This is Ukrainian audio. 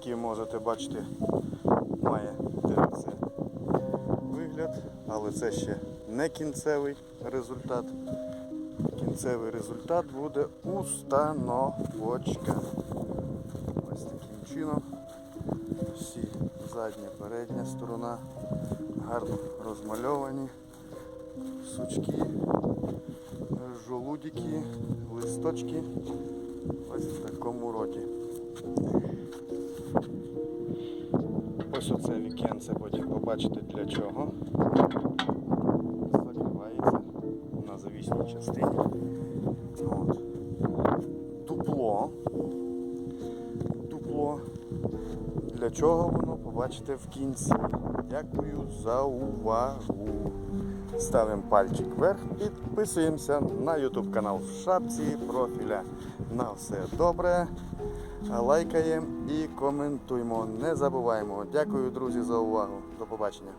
Отакий можете бачити, має деревце вигляд, але це ще не кінцевий результат. Кінцевий результат буде установочка. Ось таким чином. Всі задня, передня сторона гарно розмальовані. Сучки, жолудики, листочки. Ось в такому роді. Ось це вікенце потім побачите для чого. Закривається на завісній частині. От. Дупло. Дупло. Для чого воно побачите в кінці. Дякую за увагу. Ставимо пальчик вверх, підписуємося на YouTube канал в шапці профіля. На все добре. Лайкаємо і коментуємо. Не забуваємо. Дякую, друзі, за увагу. До побачення.